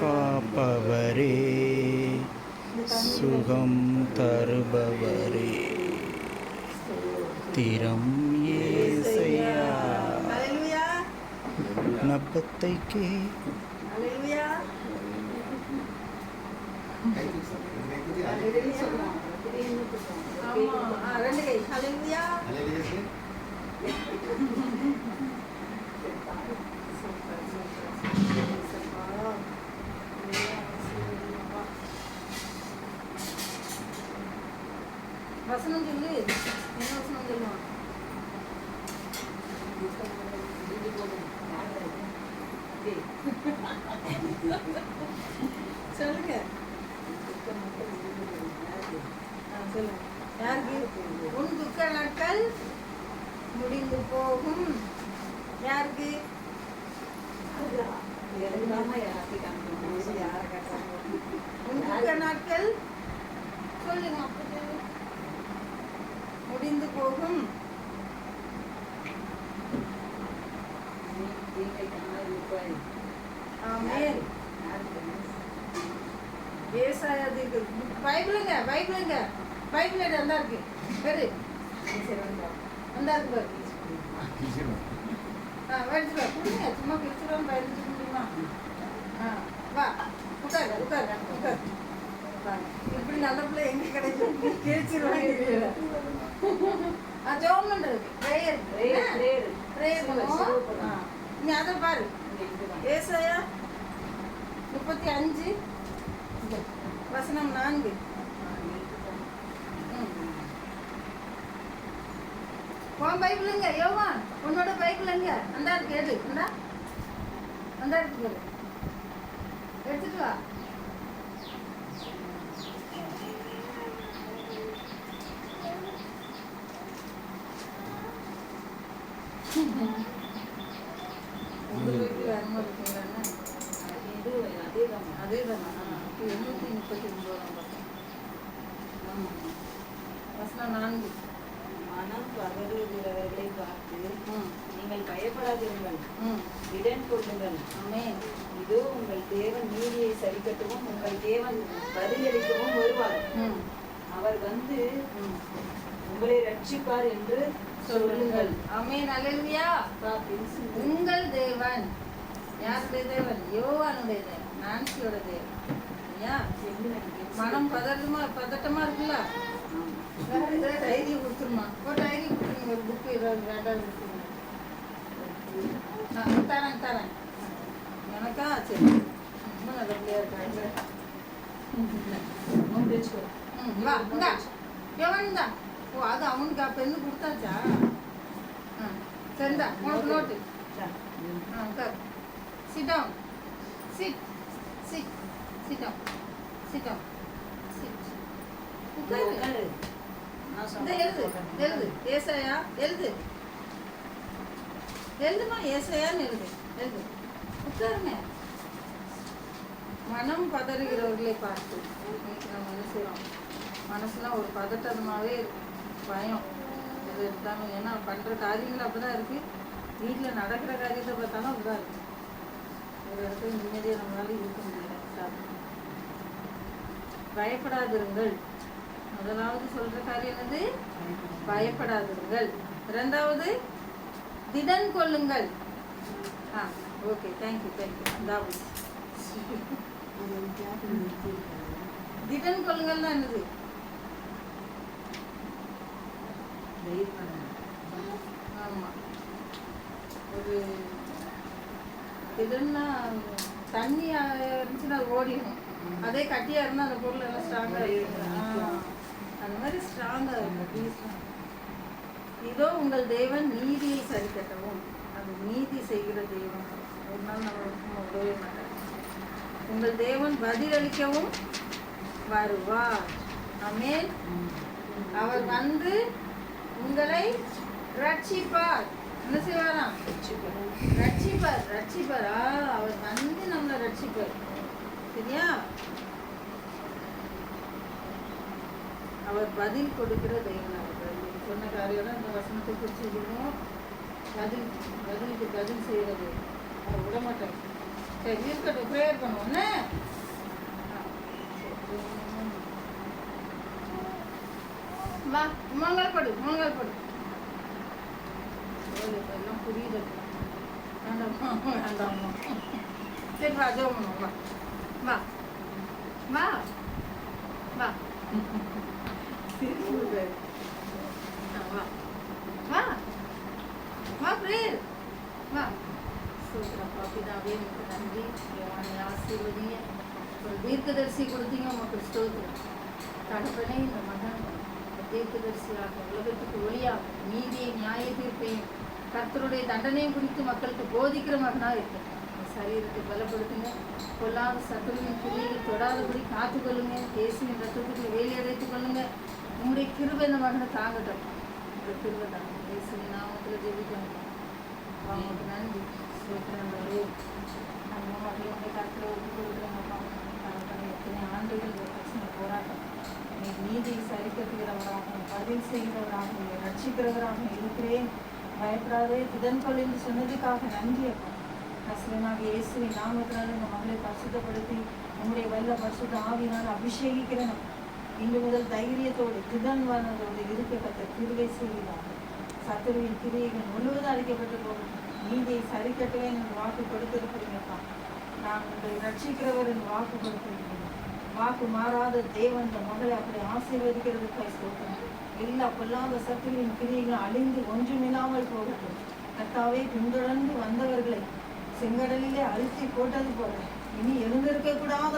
காப்பவரே சுகம் தருபவரே. திறம் ஏசையா. ஹalleluya விண்ணப்பத்தைக்கே ஹalleluya வசனம் சொல்லு. என்ன வசனம் சொல்லுவான் சொல்லுங்க. ஆ, சொல்லுங்க. யாருக்கு? உன் துக்க நாட்கள் முடிந்து போகும். யாருக்கு உன் துக்க நாட்கள் சொல்லுங்க அப்படி முடிந்து போகும் ஆமென். ஏசாயா தீர்க்க பைபிளுங்க பைபிளுங்க. பைபிள் அந்த இருக்கு. வெறு அந்த இருக்கு பாரு. ஆ எடுத்து வா கொடுங்க சும்மா பிடிச்சிடும் பயந்துட்டு முடியுமா ஆ வா. உட்கார் உட்கார் உட்கார். இப்படி நல்ல பிள்ளை எங்க கிடைக்கும் கிழிச்சிருவாங்க ஆ ஜோம் பண்றது ப்ரேயர் ப்ரேயர் பண்ணுவோம். ஆ நீ அதை பாரு. ஏசாயா? முப்பத்தி அஞ்சு. வசனம் நான்கு. ம். உன் பைபிளுங்க யோவான் உன்னோட பைபிளுங்க அந்த கேடு எடு. அந்த அந்த எடுத்துட்டு வா. உங்க அதே தானா எண்ணூற்றி முப்பத்தி ஒன்பதாம் பக்கம் வசனம் நான்கு. மனம் பதறுகிறவர்களை பார்த்து நீங்கள் பயப்படாதீர்கள் இடன் கொள்ளுங்கள். ஆமென். இதோ உங்கள் தேவன் நீதியை சரிக்கட்டவும் உங்கள் தேவன் பதிலளிக்கவும் வருவார். அவர் வந்து உங்களை ரட்சிப்பார் என்று சொல்லுங்கள். ஆமென். அல்லேலூயா உங்கள் தேவன். யாருடைய தேவன்? யோவானுடைய தேவன். நான்சியோட தேவன் ஐயா மனம் பதட்டமா பதட்டமா இருக்குல்ல? டைரி கொடுத்துருமா? ஒரு டைரி கொடுத்துருங்க. ஒரு புக்கு ஏதாவது வேண்டாம் கொடுத்துருங்க. தரேன் தரேன். எனக்கா? சரி. ரொம்ப நல்ல பிள்ளையா இருக்காங்க. ம் வா இந்தா. இந்தா. ஓ அது அவனுக்கு அப்போ என்ன கொடுத்தாச்சா? ஆ சரிந்தா உனக்கு நோட்டு ஆ உட்கார். Sit down sit sit sit down sit down sit உட்காரு இந்த எழுது எழுது ஏசாயா எழுது எழுதுமா ஏசாயான்னு எழுது எழுது உட்காருங்க மனம் பதறுகிறவர்களை பார்த்து இன்னைக்கு நம்ம என்ன மனசுலாம் ஒரு பதட்டமாவே இருக்கு பயம். எது எடுத்தாலும் ஏன்னா பண்ற காரியங்கள் அப்படிதான் இருக்கு. வீட்டுல நடக்கிற காரியத்தை பார்த்தாலும் அப்படிதான் இருக்கு. ஒரு இடத்துல நிம்மதியா நம்மளால இருக்க முடியல. பயப்படாதிருங்கள். முதலாவது சொல்ற காரியம் என்னது? பயப்படாதிருங்கள். இரண்டாவது திடன் கொள்ளுங்கள். ஆ ஓகே தேங்க்யூ தேங்க்யூ அதாவது திடன் கொள்ளுங்கள் தான் என்னது ஆமா. ஒரு திடன்னா தண்ணியா இருந்துச்சுன்னா அது ஓடிடும் அதே கட்டியா இருந்தா அந்த பொருள் எல்லாம் ஸ்ட்ராங்கா இருக்கும். அந்த மாதிரி ஸ்ட்ராங்கா இருக்கும். இதோ உங்கள் தேவன் நீதியை சரி கட்டவும் அது நீதி செய்கிற தெய்வம் ஒரு நாள் நம்ம விடவே மாட்டார் உங்கள் தேவன் பதிலளிக்கவும் வருவார். ஆமென். அவர் வந்து உங்களை ரட்சிப்பார். என்ன செய்வாராம் ரட்சிப்பார் ரட்சிப்பாரா? அவர் வந்து நம்மளை ரட்சிப்பார். சரியா? அவர் பதில் கொடுக்கிற தெய்வனார் சொன்ன காரியம் இந்த வசனத்தை குறிச்சிருக்கோம் பதில் பதிலுக்கு பதில் செய்கிறது அவர் விட மாட்டார். சரி இருக்கட்டும் ப்ரேயர் பண்ணுவோன்னே வா மங்கள் படு மங்கள் படு எல்லாம் புரியுது. வேண்டாம்மா சரி வா வா வா. வா. வா. வா. வா. வா பிரேயர். வா. சூத்திரப்பா பிதாவே உங்களுக்கு நன்றி. தேவானை ஆசீர்வதிங்க ஒரு தீர்க்கதரிசி கொடுத்தீங்க உங்களுக்கு ஸ்தோத்திரம். தகப்பனே இந்த மகன் தீர்க்கதரிசியாக உலகத்துக்கு ஒளியாக நீதியை நியாய தீர்ப்பையும் கர்த்தருடைய தண்டனையும் குறித்து மக்களுக்கு போதிக்கிற மகனாக இருக்கட்டும் சரீரத்தை பலப்படுத்துங்க. பொல்லாத சத்துருவின் கிரியைகள் தொடாதபடி காத்துக்கொள்ளுங்க. இயேசுவின் ரத்தத்துக்கு வேலி அடைத்துக் கொள்ளுங்க. உங்களுடைய கிருபை இந்த மகனை தாங்கட்டும். உங்களுடைய கிருபை தாங்க இயேசுவின் நாமத்தில் ஜெபிக்கணும் அவங்களுக்கு நன்றி. சோத்திரங்களே நம்ம மகளுடைய கருத்தில் ஒப்பு தகப்பனே எத்தனை ஆண்டுகள் பிரச்சனை போராட்டம். நீ நீதியை சரிக்கட்டுகிறவராக பதில் செய்கிறவராக ரட்சிக்கிறவராக இருக்கிறேன். பயப்படாதே. திதன்கொள் என்று சொன்னதுக்காக நன்றி அப்பா. நஸ்ரனாக இயேசுவின் நாமத்தினால இந்த மகளை பரிசுத்தப்படுத்தி உங்களுடைய வல்ல பரிசுத்த ஆவினால் அபிஷேகிக்கிறேன் இன்று முதல் தைரியத்தோடு திதன்வானதோடு இருக்க கத்த கிருவை செய்கிறார் சத்துருவின் கிரியைகள் முழுவதும் அழிக்கப்பட்டு போகும் நீதியை சரி கட்டுவேன் என்று வாக்கு கொடுத்திருக்கிறீங்கப்பா நான் உங்களை ரட்சிக்கிறவர் என்று வாக்கு கொடுத்திருக்கிறேன் வாக்கு மாறாத தேவன் இந்த மகளை அப்படி ஆசீர்வதிக்கிறதுக்காக சொல்கிறேன் எல்லா பொல்லாத சத்துகளின் கிரியைகளும் அழிந்து ஒன்றுமில்லாமல் போகட்டும். கர்த்தாவே பின்தொடர்ந்து வந்தவர்களை செங்கடலிலே அழுத்தி போட்டது போல. இனி எழுந்திருக்க கூடாத